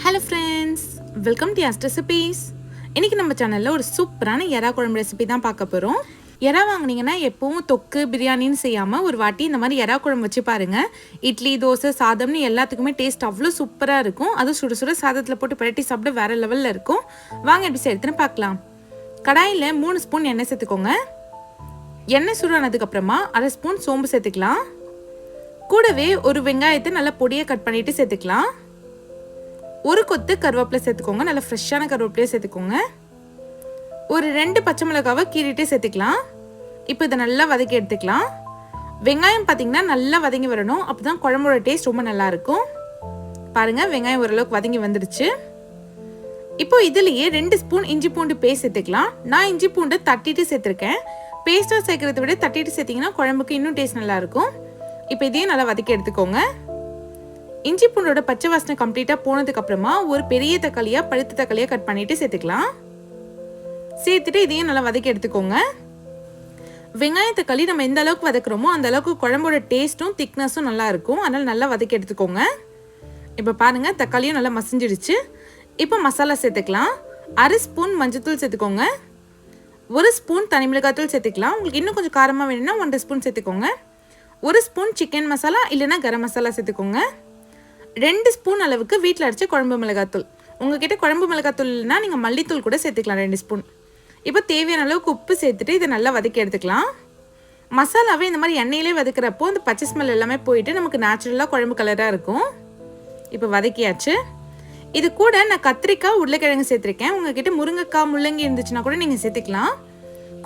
Hello friends welcome to அஸ்ட் recipes இன்றைக்கி நம்ம சேனலில் ஒரு சூப்பரான எறா குழம்பு ரெசிபி தான் பார்க்க போகிறோம் எறா வாங்கினீங்கன்னா எப்பவும் தொக்கு பிரியாணின்னு செய்யாமல் ஒரு வாட்டி இந்த மாதிரி எறா குழம்பு வச்சு பாருங்கள் இட்லி தோசை சாதம்னு எல்லாத்துக்குமே டேஸ்ட் அவ்வளோ சூப்பராக இருக்கும். அதுவும் சுட சுட சாதத்தில் போட்டு பரட்டி சாப்பிட வேறு லெவலில் இருக்கும். வாங்க எப்படி செய்யறதுன்னு பார்க்கலாம். கடாயில் மூணு ஸ்பூன் எண்ணெய் சேர்த்துக்கோங்க. எண்ணெய் சூடானதுக்கப்புறமா அரை ஸ்பூன் சோம்பு சேர்த்துக்கலாம். கூடவே ஒரு வெங்காயத்தை நல்லா பொடியை கட் பண்ணிட்டு சேர்த்துக்கலாம். ஒரு கொத்து கருவேப்பிலை சேர்த்துக்கோங்க. நல்லா ஃப்ரெஷ்ஷான கருவேப்பிலையை சேர்த்துக்கோங்க. ஒரு ரெண்டு பச்சை மிளகாவை கீறிட்டே சேர்த்துக்கலாம். இப்போ இதை நல்லா வதக்கி எடுத்துக்கலாம். வெங்காயம் பார்த்தீங்கன்னா நல்லா வதங்கி வரணும். அப்போ தான் குழம்போட டேஸ்ட் ரொம்ப நல்லா இருக்கும். பாருங்கள் வெங்காயம் ஓரளவுக்கு வதங்கி வந்துடுச்சு இப்போ இதுலேயே ரெண்டு ஸ்பூன் இஞ்சி பூண்டு பேஸ்ட் சேர்த்துக்கலாம். நான் இஞ்சி பூண்டு தட்டிட்டு சேர்த்துருக்கேன். பேஸ்ட்டாக சேர்க்குறத விட தட்டிட்டு சேர்த்திங்கன்னா குழம்புக்கு இன்னும் டேஸ்ட் நல்லாயிருக்கும் இப்போ இதையும் நல்லா வதக்கி எடுத்துக்கோங்க. இஞ்சி பூண்டோட பச்சை வாசனை கம்ப்ளீட்டாக போனதுக்கு அப்புறமா ஒரு பெரிய தக்காளியாக பழுத்த தக்காளியாக கட் பண்ணிட்டு சேர்த்துக்கலாம். சேர்த்துட்டு இதையும் நல்லா வதக்கி எடுத்துக்கோங்க. வெங்காய தக்காளி நம்ம எந்த அளவுக்கு வதக்குறோமோ அந்த அளவுக்கு குழம்போட டேஸ்ட்டும் திக்னஸும் நல்லா இருக்கும். அதனால் நல்லா வதக்கி எடுத்துக்கோங்க. இப்போ பாருங்கள் தக்காளியும் நல்லா மசிஞ்சிடுச்சு. இப்போ மசாலா சேர்த்துக்கலாம். அரை ஸ்பூன் மஞ்சத்தூள் சேர்த்துக்கோங்க. ஒரு ஸ்பூன் தனி மிளகாத்தூள் சேர்த்துக்கலாம். உங்களுக்கு இன்னும் கொஞ்சம் காரமாக வேணும்னா ஒன்றரை ஸ்பூன் சேர்த்துக்கோங்க. ஒரு ஸ்பூன் சிக்கன் மசாலா இல்லைன்னா கரம் மசாலா சேர்த்துக்கோங்க. ரெண்டு ஸ்பூன் அளவுக்கு வீட்டில் அரைச்ச குழம்பு மிளகாத்தூள். உங்ககிட்ட குழம்பு மிளகாத்தூள் இல்லைனா நீங்கள் மல்லித்தூள் கூட சேர்த்துக்கலாம் ரெண்டு ஸ்பூன். இப்போ தேவையான அளவுக்கு உப்பு சேர்த்துட்டு இதை நல்லா வதக்கி எடுத்துக்கலாம். மசாலாவே இந்த மாதிரி எண்ணெயிலே வதக்குறப்போ அந்த பச்சை ஸ்மெல் எல்லாமே போயிட்டு நமக்கு நேச்சுரலாக குழம்பு கலராக இருக்கும். இப்போ வதக்கியாச்சு. இது கூட நான் கத்திரிக்காய் உருளைக்கிழங்கு சேர்த்துருக்கேன். உங்ககிட்ட முருங்கைக்காய் முள்ளங்கி இருந்துச்சுன்னா கூட நீங்கள் சேர்த்துக்கலாம்.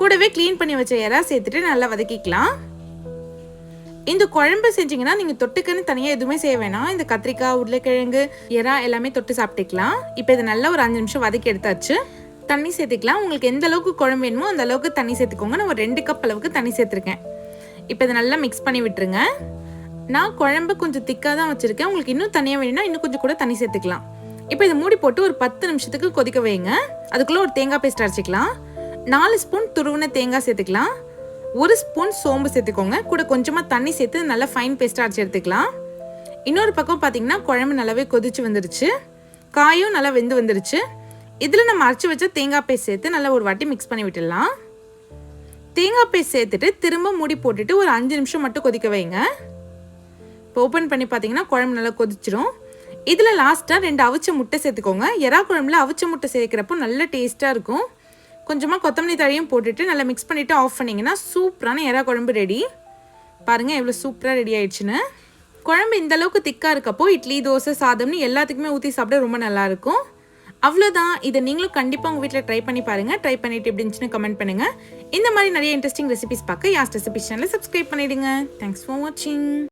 கூடவே க்ளீன் பண்ணி வச்ச இறா சேர்த்துட்டு நல்லா வதக்கிக்கலாம். இந்த குழம்பு செஞ்சீங்கன்னா நீங்கள் தொட்டுக்குன்னு தனியாக எதுவுமே செய்ய வேணாம். இந்த கத்திரிக்காய் உருளைக்கிழங்கு எறா எல்லாமே தொட்டு சாப்பிட்டுக்கலாம். இப்போ இதை நல்லா ஒரு அஞ்சு நிமிஷம் வதக்கி எடுத்தாச்சு. தண்ணி சேர்த்துக்கலாம். உங்களுக்கு எந்த அளவுக்கு குழம்பு வேணுமோ அந்த அளவுக்கு தண்ணி சேர்த்துக்கோங்க. நான் ஒரு ரெண்டு கப் அளவுக்கு தண்ணி சேர்த்துருக்கேன். இப்போ இதை நல்லா மிக்ஸ் பண்ணி விட்டுருங்க. நான் குழம்பு கொஞ்சம் திக்காக தான் வச்சுருக்கேன். உங்களுக்கு இன்னும் தனியாக வேணும்னா இன்னும் கொஞ்சம் கூட தண்ணி சேர்த்துக்கலாம். இப்போ இதை மூடி போட்டு ஒரு பத்து நிமிஷத்துக்கு கொதிக்க வைங்க. அதுக்குள்ளே ஒரு தேங்காய் பேஸ்ட் அரைச்சிக்கலாம். நாலு ஸ்பூன் துருவின தேங்காய் சேர்த்துக்கலாம். ஒரு ஸ்பூன் சோம்பு சேர்த்துக்கோங்க. கூட கொஞ்சமாக தண்ணி சேர்த்து நல்லா ஃபைன் பேஸ்ட்டாக அரைச்சி எடுத்துக்கலாம். இன்னொரு பக்கம் பார்த்தீங்கன்னா குழம்பு நல்லாவே கொதிச்சு வந்துருச்சு. காயும் நல்லா வெந்து வந்துருச்சு. இதில் நம்ம அரைச்சி வச்ச தேங்காய் பேஸ்ட் சேர்த்து நல்லா ஒரு வாட்டி மிக்ஸ் பண்ணி விட்டுடலாம். தேங்காய் பேஸ்ட் சேர்த்துட்டு திரும்ப மூடி போட்டுட்டு ஒரு அஞ்சு நிமிஷம் மட்டும் கொதிக்க வைங்க. இப்போ ஓப்பன் பண்ணி பார்த்தீங்கன்னா குழம்பு நல்லா கொதிச்சிரும். இதில் லாஸ்ட்டாக ரெண்டு அவிச்ச முட்டை சேர்த்துக்கோங்க. எறா குழம்புல அவிச்ச முட்டை சேர்க்குறப்போ நல்ல டேஸ்ட்டாக இருக்கும். கொஞ்சமாக கொத்தமல்லி தழையும் போட்டுட்டு நல்லா மிக்ஸ் பண்ணிவிட்டு ஆஃப் பண்ணிங்கன்னா சூப்பரான எறா குழம்பு ரெடி பாருங்கள் எவ்வளோ சூப்பராக ரெடி ஆயிடுச்சுன்னு. குழம்பு இந்தளவுக்கு திக்காக இருக்கப்போ இட்லி தோசை சாதம்னு எல்லாத்துக்குமே ஊற்றி சாப்பிட ரொம்ப நல்லாயிருக்கும் அவ்வளோதான் இதை நீங்களும் கண்டிப்பாக உங்கள் வீட்டில் ட்ரை பண்ணி பாருங்கள் ட்ரை பண்ணிட்டு எப்படி இருந்துச்சுன்னு கமெண்ட் பண்ணுங்கள் இந்த மாதிரி நிறைய இன்ட்ரெஸ்டிங் ரெசிபிஸ் பார்க்க யாஸ்ட் ரெசிபிஸ் சேனலை சப்ஸ்கிரைப் பண்ணிவிடுங்க தேங்க்ஸ் ஃபார் வாட்சிங்